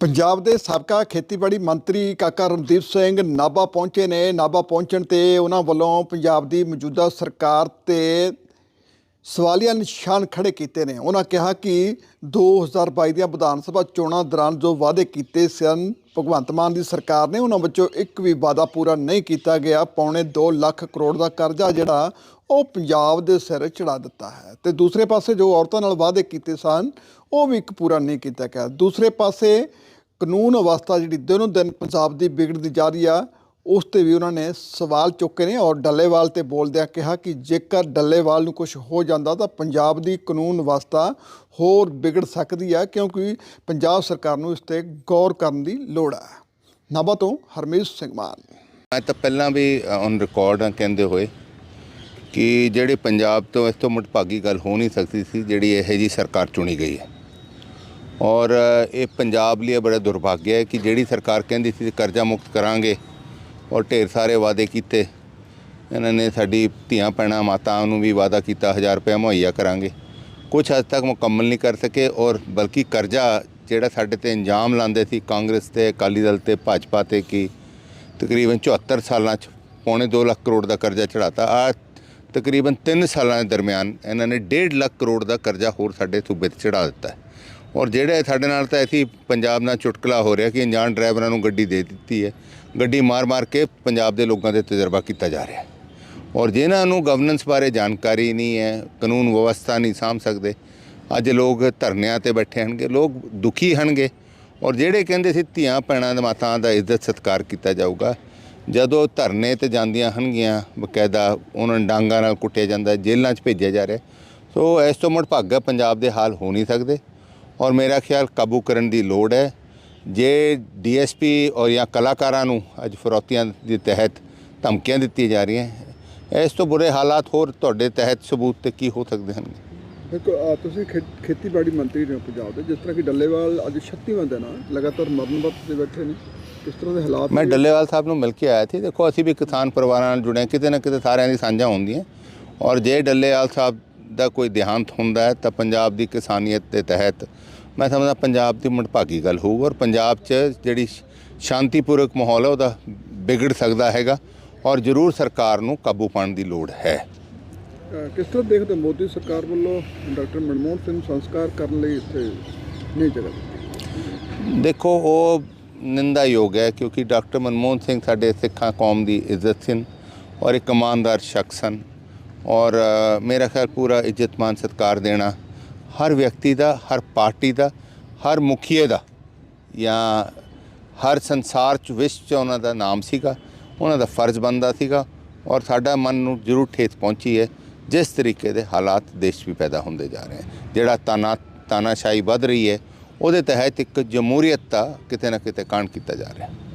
ਪੰਜਾਬ ਦੇ ਸਾਬਕਾ ਖੇਤੀਬਾੜੀ ਮੰਤਰੀ ਕਾਕਾ ਰਣਦੀਪ ਸਿੰਘ ਨਾਭਾ ਪਹੁੰਚੇ ਨੇ। ਨਾਭਾ ਪਹੁੰਚਣ ਤੇ ਉਹਨਾਂ ਵੱਲੋਂ ਪੰਜਾਬ ਦੀ ਮੌਜੂਦਾ ਸਰਕਾਰ ਤੇ ਸਵਾਲੀਆ ਨਿਸ਼ਾਨ ਖੜੇ ਕੀਤੇ ਨੇ। ਉਹਨਾਂ ਕਿਹਾ ਕਿ 2022 ਦੀਆਂ ਵਿਧਾਨ ਸਭਾ ਚੋਣਾਂ ਦੌਰਾਨ ਜੋ ਵਾਅਦੇ ਕੀਤੇ ਸਨ, ਭਗਵੰਤ ਮਾਨ ਦੀ ਸਰਕਾਰ ਨੇ ਉਹਨਾਂ ਵਿੱਚੋਂ ਇੱਕ ਵੀ ਵਾਅਦਾ ਪੂਰਾ ਨਹੀਂ ਕੀਤਾ ਗਿਆ। ਪੌਣੇ 2 ਲੱਖ ਕਰੋੜ ਦਾ ਕਰਜ਼ਾ ਜਿਹੜਾ, ਉਹ ਪੰਜਾਬ ਦੇ ਸਿਰ ਚੜਾ ਦਿੱਤਾ ਹੈ। ਤੇ ਦੂਸਰੇ ਪਾਸੇ ਜੋ ਔਰਤਾਂ ਨਾਲ ਵਾਅਦੇ ਕੀਤੇ ਸਨ, ਉਹ ਵੀ ਇੱਕ ਪੂਰਾ ਨਹੀਂ ਕੀਤਾ ਗਿਆ। ਦੂਸਰੇ ਪਾਸੇ ਕਾਨੂੰਨ ਅਵਸਥਾ ਜਿਹੜੀ ਦਿਨੋਂ ਦਿਨ ਪੰਜਾਬ ਦੀ ਵਿਗੜਦੀ ਜਾ ਰਹੀ ਆ ਉਸ ਤੇ ਵੀ ਉਹਨਾਂ ਨੇ ਸਵਾਲ ਚੁੱਕੇ ਨੇ ਔਰ ਡੱਲੇਵਾਲ ਤੇ ਬੋਲਦਿਆਂ ਕਿਹਾ ਕਿ ਜੇਕਰ ਡੱਲੇਵਾਲ ਨੂੰ ਕੁਝ ਹੋ ਜਾਂਦਾ ਤਾਂ ਪੰਜਾਬ ਦੀ ਕਾਨੂੰਨ ਵਿਵਸਥਾ ਹੋਰ ਵਿਗੜ ਸਕਦੀ ਹੈ ਕਿਉਂਕਿ ਪੰਜਾਬ ਸਰਕਾਰ ਨੂੰ ਇਸ ਤੇ ਗੌਰ ਕਰਨ ਦੀ ਲੋੜ ਹੈ। ਨਾਭਾ ਤੋਂ ਹਰਮੀਤ ਸਿੰਘ ਮਾਨ। ਮੈਂ ਤਾਂ ਪਹਿਲਾਂ ਵੀ ਔਨ ਰਿਕਾਰਡ ਆ ਕਹਿੰਦੇ ਹੋਏ ਕਿ ਜਿਹੜੇ ਪੰਜਾਬ ਤੋਂ ਇਸ ਤੋਂ ਮਟਭਾਗੀ ਗੱਲ ਹੋ ਨਹੀਂ ਸਕਦੀ ਸੀ, ਜਿਹੜੀ ਇਹ ਜੀ ਸਰਕਾਰ ਚੁਣੀ ਗਈ ਹੈ। ਔਰ ਇਹ ਪੰਜਾਬ ਲਈ ਬੜਾ ਦੁਰਭਾਗਿਆ ਹੈ ਕਿ ਜਿਹੜੀ ਸਰਕਾਰ ਕਹਿੰਦੀ ਸੀ ਕਰਜ਼ਾ ਮੁਕਤ ਕਰਾਂਗੇ ਔਰ ਢੇਰ ਸਾਰੇ ਵਾਅਦੇ ਕੀਤੇ। ਇਹਨਾਂ ਨੇ ਸਾਡੀ ਧੀਆਂ ਪੈਣਾ ਮਾਤਾਵਾਂ ਨੂੰ ਵੀ ਵਾਅਦਾ ਕੀਤਾ 1000 ਰੁਪਏ ਮੁਹੱਈਆ ਕਰਾਂਗੇ। ਕੁਝ ਹੱਦ ਤੱਕ ਮੁਕੰਮਲ ਨਹੀਂ ਕਰ ਸਕੇ ਔਰ ਬਲਕਿ ਕਰਜ਼ਾ ਜਿਹੜਾ ਸਾਡੇ ਤੇ ਇੰਜਾਮ ਲਾਉਂਦੇ ਸੀ, ਕਾਂਗਰਸ ਤੇ, ਅਕਾਲੀ ਦਲ ਤੇ, ਭਾਜਪਾ ਤੇ, ਕਿ ਤਕਰੀਬਨ 74 ਸਾਲਾਂ ਚ ਪੌਣੇ 2 ਲੱਖ ਕਰੋੜ ਦਾ ਕਰਜ਼ਾ ਚੜਾਤਾ ਆ ਤਕਰੀਬਨ 3 ਸਾਲਾਂ ਦੇ ਦਰਮਿਆਨ ਇਹਨਾਂ ਨੇ 1.5 ਲੱਖ ਕਰੋੜ ਦਾ ਕਰਜ਼ਾ ਹੋਰ ਸਾਡੇ ਸੂਬੇ ਤੇ ਚੜਾ ਦਿੱਤਾ। ਔਰ ਜਿਹੜੇ ਸਾਡੇ ਨਾਲ ਤਾਂ ਐਸੀ ਪੰਜਾਬ ਨਾਲ ਚੁਟਕਲਾ ਹੋ ਰਿਹਾ ਕਿ ਅਣਜਾਣ ਡਰਾਈਵਰਾਂ ਨੂੰ ਗੱਡੀ ਦੇ ਦਿੱਤੀ ਹੈ, ਗੱਡੀ ਮਾਰ-ਮਾਰ ਕੇ ਪੰਜਾਬ ਦੇ ਲੋਕਾਂ ਦੇ ਤਜਰਬਾ ਕੀਤਾ ਜਾ ਰਿਹਾ ਹੈ। ਔਰ ਜਿਨ੍ਹਾਂ ਨੂੰ ਗਵਰਨੈਂਸ ਬਾਰੇ ਜਾਣਕਾਰੀ ਨਹੀਂ ਹੈ, ਕਾਨੂੰਨ ਵਿਵਸਥਾ ਨਹੀਂ ਸਾਂਭ ਸਕਦੇ, ਅੱਜ ਲੋਕ ਧਰਨਿਆਂ ਤੇ ਬੈਠੇ ਹਨਗੇ ਲੋਕ ਦੁਖੀ ਹਨਗੇ ਔਰ ਜਿਹੜੇ ਕਹਿੰਦੇ ਸੀ ਧੀਆਂ ਭੈਣਾਂ ਦੇ ਮਾਤਾਵਾਂ ਦਾ ਇੱਜ਼ਤ ਸਤਿਕਾਰ ਕੀਤਾ ਜਾਊਗਾ, ਜਦੋਂ ਧਰਨੇ ਤੇ ਜਾਂਦੀਆਂ ਹਨਗੀਆਂ ਬਕਾਇਦਾ ਉਹਨਾਂ ਨੂੰ ਡਾਂਗਾਂ ਨਾਲ ਕੁੱਟਿਆ ਜਾਂਦਾ, ਜੇਲ੍ਹਾਂ 'ਚ ਭੇਜਿਆ ਜਾ ਰਿਹਾ। ਸੋ ਇਸ ਤੋਂ ਮੜਭਾਗਾ ਪੰਜਾਬ ਦੇ ਹਾਲ ਹੋ ਨਹੀਂ ਸਕਦੇ। ਔਰ ਮੇਰਾ ਖਿਆਲ ਕਾਬੂ ਕਰਨ ਦੀ ਲੋੜ ਹੈ। ਜੇ ਡੀਐਸਪੀ ਔਰ ਜਾਂ ਕਲਾਕਾਰਾਂ ਨੂੰ ਅੱਜ ਫਰੌਤੀਆਂ ਦੇ ਤਹਿਤ ਧਮਕੀਆਂ ਦਿੱਤੀਆਂ ਜਾ ਰਹੀਆਂ ਇਸ ਤੋਂ ਬੁਰੇ ਹਾਲਾਤ ਹੋਰ ਤੁਹਾਡੇ ਤਹਿਤ ਸਬੂਤ ਤੇ ਕੀ ਹੋ ਸਕਦੇ ਹਨ? ਦੇਖੋ ਤੁਸੀਂ ਖੇਤੀਬਾੜੀ ਮੰਤਰੀ ਨੇ ਪੰਜਾਬ ਦੇ ਜਿਸ ਤਰ੍ਹਾਂ ਕਿ ਡੱਲੇਵਾਲ ਅੱਜ 36ਵਾਂ ਦਿਨ ਲਗਾਤਾਰ ਮਰਨ ਵਰਤ ਤੇ ਬੈਠੇ ਨੇ ਕਿਸ ਤਰ੍ਹਾਂ ਦੇ ਹਾਲਾਤ ਮੈਂ? ਡੱਲੇਵਾਲ ਸਾਹਿਬ ਨੂੰ ਮਿਲ ਕੇ ਆਇਆ ਸੀ। ਦੇਖੋ ਅਸੀਂ ਵੀ ਕਿਸਾਨ ਪਰਿਵਾਰਾਂ ਨਾਲ ਜੁੜੇ ਹਾਂ, ਕਿਤੇ ਨਾ ਕਿਤੇ ਸਾਰਿਆਂ ਦੀ ਸਾਂਝਾ ਹੁੰਦੀਆਂ। ਔਰ ਜੇ ਡੱਲੇਵਾਲ ਸਾਹਿਬ ਦਾ ਕੋਈ ਦੇਹਾਂਤ ਹੁੰਦਾ ਹੈ ਤਾਂ ਪੰਜਾਬ ਦੀ ਕਿਸਾਨੀਅਤ ਦੇ ਤਹਿਤ ਮੈਂ ਸਮਝਦਾ ਪੰਜਾਬ ਦੀ ਮਨਭਾਗੀ ਗੱਲ ਹੋਊ ਔਰ ਪੰਜਾਬ 'ਚ ਜਿਹੜੀ ਸ਼ਾਂਤੀਪੂਰਕ ਮਾਹੌਲ ਹੈ ਉਹਦਾ ਵਿਗੜ ਸਕਦਾ ਹੈਗਾ ਔਰ ਜ਼ਰੂਰ ਸਰਕਾਰ ਨੂੰ ਕਾਬੂ ਪਾਉਣ ਦੀ ਲੋੜ ਹੈ। ਕਿਸ ਤਰ੍ਹਾਂ ਦੇਖਦੇ ਮੋਦੀ ਸਰਕਾਰ ਵੱਲੋਂ ਡਾਕਟਰ ਮਨਮੋਹਨ ਸਿੰਘ ਨੂੰ ਸੰਸਕਾਰ ਕਰਨ ਲਈ ਇੱਥੇ ਨਹੀਂ ਜਗ੍ਹਾ ਦਿੱਤੀ? ਦੇਖੋ ਉਹ ਨਿੰਦਾਯੋਗ ਹੈ ਕਿਉਂਕਿ ਡਾਕਟਰ ਮਨਮੋਹਨ ਸਿੰਘ ਸਾਡੇ ਸਿੱਖਾਂ ਕੌਮ ਦੀ ਇੱਜ਼ਤ ਸਨ ਔਰ ਇੱਕ ਇਮਾਨਦਾਰ ਸ਼ਖਸ ਹਨ ਔਰ ਮੇਰਾ ਖਿਆਲ ਪੂਰਾ ਇੱਜ਼ਤਮਾਨ ਸਤਿਕਾਰ ਦੇਣਾ ਹਰ ਵਿਅਕਤੀ ਦਾ, ਹਰ ਪਾਰਟੀ ਦਾ, ਹਰ ਮੁਖੀਏ ਦਾ ਜਾਂ ਹਰ ਸੰਸਾਰ ਚ ਵਿਸ਼ਵ ਚ ਉਹਨਾਂ ਦਾ ਨਾਮ ਸੀਗਾ, ਉਹਨਾਂ ਦਾ ਫਰਜ਼ ਬਣਦਾ ਸੀਗਾ ਔਰ ਸਾਡਾ ਮਨ ਨੂੰ ਜ਼ਰੂਰ ਠੇਸ ਪਹੁੰਚੀ ਹੈ ਜਿਸ ਤਰੀਕੇ ਦੇ ਹਾਲਾਤ ਦੇਸ਼ ਵੀ ਪੈਦਾ ਹੁੰਦੇ ਜਾ ਰਹੇ ਹਨ। ਜਿਹੜਾ ਤਾਨਾ, ਤਾਨਾਸ਼ਾਹੀ ਵੱਧ ਰਹੀ ਹੈ, ਉਹਦੇ ਤਹਿਤ ਇੱਕ ਜਮਹੂਰੀਅਤ ਦਾ ਕਿਤੇ ਨਾ ਕਿਤੇ ਕਾਂਡ ਕੀਤਾ ਜਾ ਰਿਹਾ ਹੈ।